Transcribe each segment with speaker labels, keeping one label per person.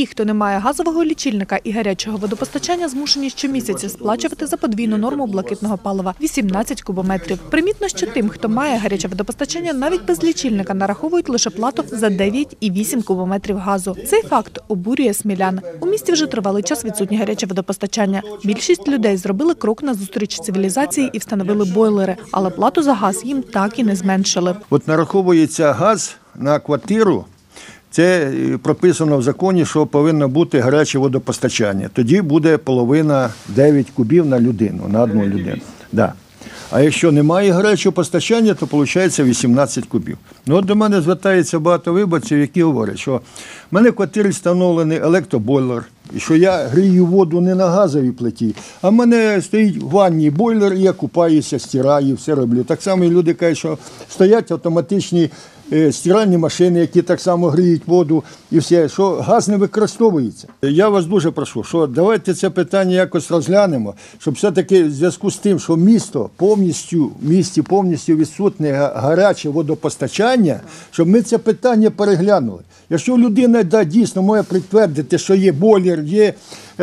Speaker 1: ті, хто не має газового лічильника і гарячого водопостачання, змушені щомісяця сплачувати за подвійну норму блакитного палива 18 кубометрів. Примітно, що тим, хто має гаряче водопостачання, навіть без лічильника нараховують лише плату за 9,8 кубометрів газу. Цей факт обурює смілян. У місті вже тривалий час відсутнє гаряче водопостачання. Більшість людей зробили крок назустріч цивілізації і встановили бойлери, але плату за газ їм так і не зменшили.
Speaker 2: От нараховується газ на квартиру. Це е, прописано в законі, що повинно бути гаряче водопостачання. Тоді буде половина 9 кубів на людину, на одну людину. Да. А якщо немає гарячого постачання, то виходить 18 кубів. Ну от до мене звертається багато виборців, які говорять, що в мене в квартирі встановлений електробойлер, і що я грію воду не на газовій плиті, а в мене стоїть в ванні бойлер, і я купаюся, стираю, все роблю. Так само і люди кажуть, що стоять автоматичні стиральні машини, які так само гріють воду і все, що газ не використовується. Я вас дуже прошу, що давайте це питання якось розглянемо, щоб все-таки в зв'язку з тим, що місто повністю, місті повністю відсутне гаряче водопостачання, щоб ми це питання переглянули. Якщо людина да, дійсно може підтвердити, що є бойлер, є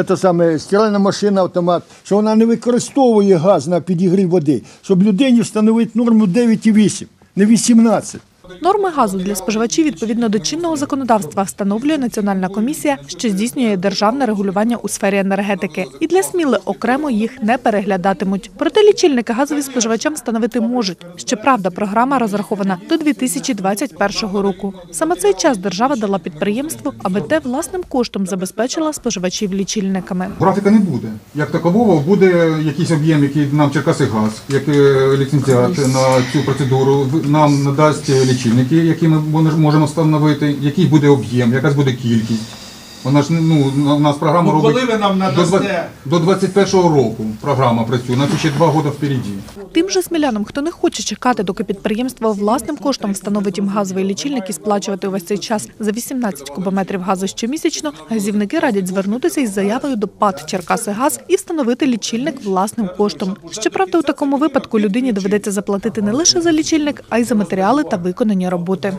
Speaker 2: це саме, стиральна машина, автомат, що вона не використовує газ на підігрів води, щоб людині встановити норму 9,8, не 18.
Speaker 1: Норми газу для споживачів відповідно до чинного законодавства встановлює Національна комісія, що здійснює державне регулювання у сфері енергетики. І для сміли окремо їх не переглядатимуть. Проте лічильники газові споживачам встановити можуть. Щоправда, програма розрахована до 2021 року. Саме цей час держава дала підприємству, аби те власним коштом забезпечила споживачів лічильниками.
Speaker 3: Графіка не буде. Як такового буде якийсь об'єм, який нам Черкаси газ, як е, ліцензіат на цю процедуру нам надасть лічильники, які ми можемо встановити, який буде об'єм, якась буде кількість. Вона ж ну у нас програма
Speaker 4: Ну,
Speaker 3: робить
Speaker 4: коли ви нам
Speaker 3: до,
Speaker 4: надасте?
Speaker 3: до 21-го року. Програма працює. У нас ще два роки впереді.
Speaker 1: Тим же смілянам, хто не хоче чекати, доки підприємство власним коштом встановить їм газовий лічильник і сплачувати увесь цей час за 18 кубометрів газу щомісячно, газівники радять звернутися із заявою до ПАД «Черкасигаз» і встановити лічильник власним коштом. Щоправда, у такому випадку людині доведеться заплатити не лише за лічильник, а й за матеріали та виконані роботи.